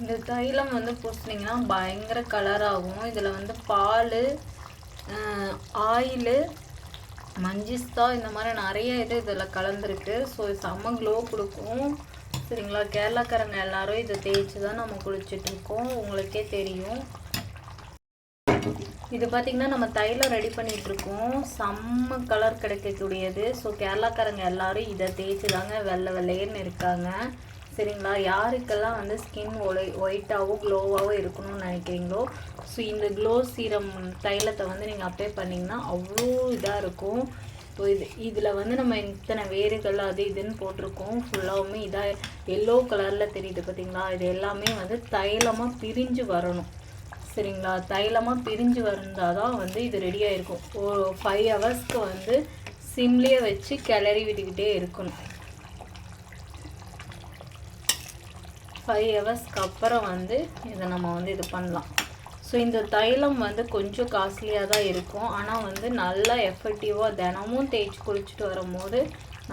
இந்த தைலம் வந்து பூசினீங்கன்னா பயங்கர கலராகும் இதில் வந்து பால் ஆயிலு மஞ்சிஸ்தா இந்த மாதிரி நிறைய இது இதில் கலந்துருக்கு. ஸோ செம்ம க்ளோ கொடுக்கும். சரிங்களா? கேரளாக்காரங்க எல்லாரும் இதை தேய்ச்சி தான் நம்ம குளிச்சுட்டு இருக்கோம். உங்களுக்கே தெரியும். இது பார்த்திங்கன்னா நம்ம தைலம் ரெடி பண்ணிகிட்ருக்கோம் இருக்கோம். செம்ம கலர் கிடைக்கக்கூடியது. ஸோ கேரளாக்காரங்க எல்லாரும் இதை தேய்ச்சி தாங்க வெள்ளை வெள்ளையன்னு இருக்காங்க. சரிங்களா? யாருக்கெல்லாம் வந்து ஸ்கின் ஒலை ஒயிட்டாகவும் க்ளோவாகவும் இருக்கணும்னு நினைக்கிறீங்களோ ஸோ இந்த க்ளோ சீரம் தைலத்தை வந்து நீங்கள் அப்ளை பண்ணிங்கன்னா அவ்வளோ இதாக இருக்கும். ஸோ இது இதில் வந்து நம்ம இத்தனை வேர்கள் அது இதுன்னு போட்டிருக்கோம். ஃபுல்லாகவுமே இதாக எல்லோ கலரில் தெரியுது பார்த்தீங்களா இது எல்லாமே வந்து தைலமாக பிரிஞ்சு வரணும். சரிங்களா? தைலமாக பிரிஞ்சு வந்தால் தான் வந்து இது ரெடியாக இருக்கும் ஒரு ஃபைவ் ஹவர்ஸ்க்கு வந்து சிம்லேயே வச்சு கிளறி விட்டுக்கிட்டே இருக்கணும். ஃபைவ் ஹவர்ஸ்க்கு அப்புறம் வந்து இதை நம்ம வந்து இது பண்ணலாம். ஸோ இந்த தைலம் வந்து கொஞ்சம் காஸ்ட்லியாக தான் இருக்கும். ஆனால் வந்து நல்லா எஃபெக்டிவாக தினமும் தேய்ச்சி குளிச்சுட்டு வரும்போது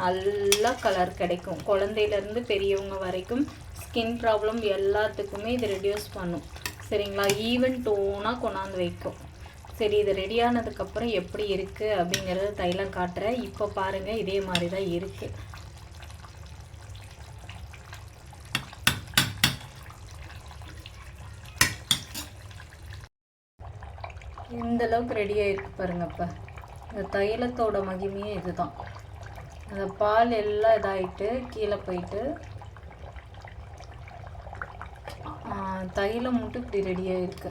நல்லா கலர் கிடைக்கும். குழந்தையிலேருந்து பெரியவங்க வரைக்கும் ஸ்கின் ப்ராப்ளம் எல்லாத்துக்குமே இது ரெடியூஸ் பண்ணும். சரிங்களா? ஈவன் டோனாக கொண்டாந்து வைக்கும். சரி இது ரெடியானதுக்கப்புறம் எப்படி இருக்குது அப்படிங்கிறத தைலம் காட்டுறேன். இப்போ பாருங்கள் இதே மாதிரி தான் இருக்குது இந்த அளவுக்கு ரெடி ஆகிருக்கு பாருங்கப்பா இந்த தைலத்தோட மகிமையே இதுதான். அந்த பால் எல்லாம் இதாகிட்டு கீழே போயிட்டு தைலம் மட்டும் இப்படி ரெடி ஆகிருக்கு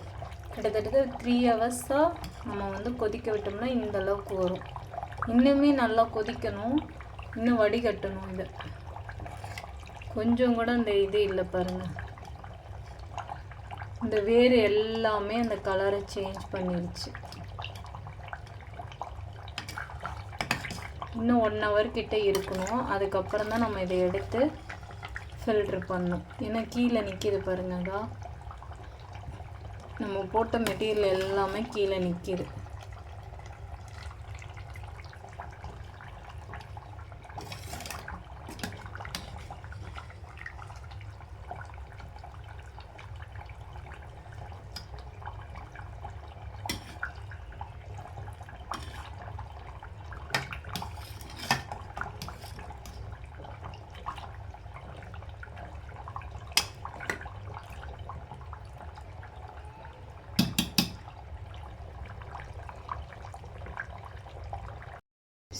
கிட்டத்தட்ட த்ரீ ஹவர்ஸாக நம்ம வந்து கொதிக்க விட்டோம்னா இந்த அளவுக்கு வரும். இன்னுமே நல்லா கொதிக்கணும். இன்னும் வடிகட்டணும் இதை. கொஞ்சம் கூட அந்த இது இல்லை பாருங்கள் இந்த வேர் எல்லாமே அந்த கலரை சேஞ்ச் பண்ணிடுச்சு இன்னும் ஒன் ஹவர் கிட்ட இருக்கணும். அதுக்கப்புறம் தான் நம்ம இதை எடுத்து ஃபில்ட்ரு பண்ணணும். ஏன்னா கீழே நிற்கிது பாருங்கக்கா நம்ம போட்ட மெட்டீரியல் எல்லாமே கீழே நிற்கிது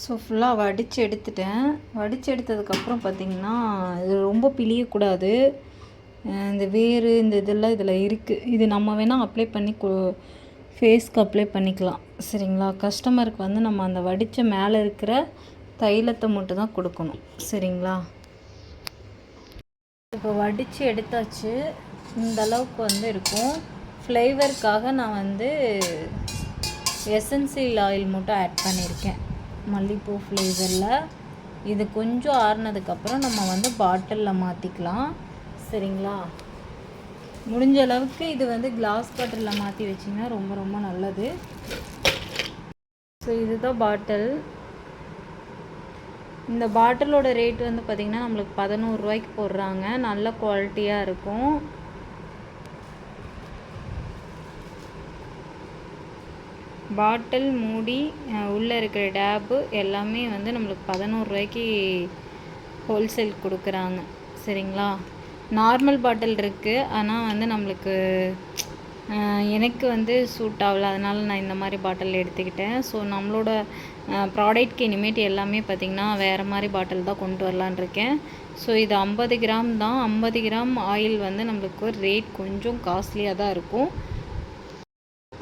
ஸோ ஃபுல்லாக வடித்து எடுத்துட்டேன். வடித்து எடுத்ததுக்கப்புறம் பார்த்திங்கன்னா இது ரொம்ப பிழியக்கூடாது. இந்த வேறு இந்த இதெல்லாம் இதில் இருக்குது இது நம்ம வேணால் அப்ளை பண்ணி கு ஃபேஸ்க்கு அப்ளை பண்ணிக்கலாம். சரிங்களா? கஸ்டமருக்கு வந்து நம்ம அந்த வடித்த மேலே இருக்கிற தைலத்தை மட்டும் தான் கொடுக்கணும். சரிங்களா? இப்போ வடித்து எடுத்தாச்சு. இந்த அளவுக்கு வந்து இருக்கும். ஃப்ளேவருக்காக நான் வந்து எசன்சியல் ஆயில் மட்டும் ஆட் பண்ணியிருக்கேன் மல்லிகைப்பூ ஃப்ளேவரில் இது கொஞ்சம் ஆறுனதுக்கப்புறம் நம்ம வந்து பாட்டிலில் மாற்றிக்கலாம் சரிங்களா? முடிஞ்ச அளவுக்கு இது வந்து கிளாஸ் பாட்டிலில் மாற்றி வச்சிங்கன்னா ரொம்ப ரொம்ப நல்லது. ஸோ இதுதான் பாட்டில் இந்த பாட்டிலோட ரேட் வந்து பார்த்திங்கன்னா நம்மளுக்கு பதினோரு ரூபாய்க்கு போடுறாங்க. நல்ல குவாலிட்டியாக இருக்கும். பாட்டில் மூடி உள்ளே இருக்கிற டேப்பு எல்லாமே வந்து நம்மளுக்கு பதினோருவாய்க்கு ஹோல்சேல் கொடுக்குறாங்க. சரிங்களா? நார்மல் பாட்டில் இருக்குது ஆனால் வந்து நம்மளுக்கு எனக்கு வந்து சூட் ஆகல. அதனால் நான் இந்த மாதிரி பாட்டில் எடுத்துக்கிட்டேன். ஸோ நம்மளோட ப்ராடக்ட்க்கு இனிமேட்டு எல்லாமே பார்த்திங்கன்னா வேறு மாதிரி பாட்டில் தான் கொண்டு வரலான்னு இருக்கேன். ஸோ இது ஐம்பது கிராம் தான். ஐம்பது கிராம் ஆயில் வந்து நம்மளுக்கு ரேட் கொஞ்சம் காஸ்ட்லியாக தான் இருக்கும்.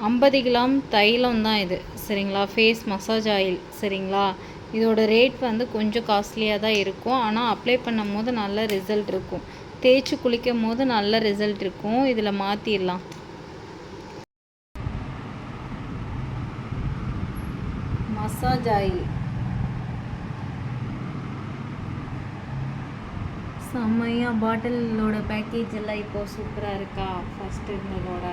ஐம்பது கிராம் தைலம் தான் இது சரிங்களா? ஃபேஸ் மசாஜ் ஆயில் சரிங்களா? இதோட ரேட் வந்து கொஞ்சம் காஸ்ட்லியாக தான் இருக்கும். ஆனால் அப்ளை பண்ணும் போது நல்ல ரிசல்ட் இருக்கும். தேய்ச்சி குளிக்கும் போது நல்ல ரிசல்ட் இருக்கும். இதில் மாற்றிடலாம் மசாஜ் ஆயில் செம்மையாக பாட்டிலோட பேக்கேஜ் எல்லாம் இப்போ சூப்பராக இருக்கா? ஃபஸ்ட் இருந்ததோட.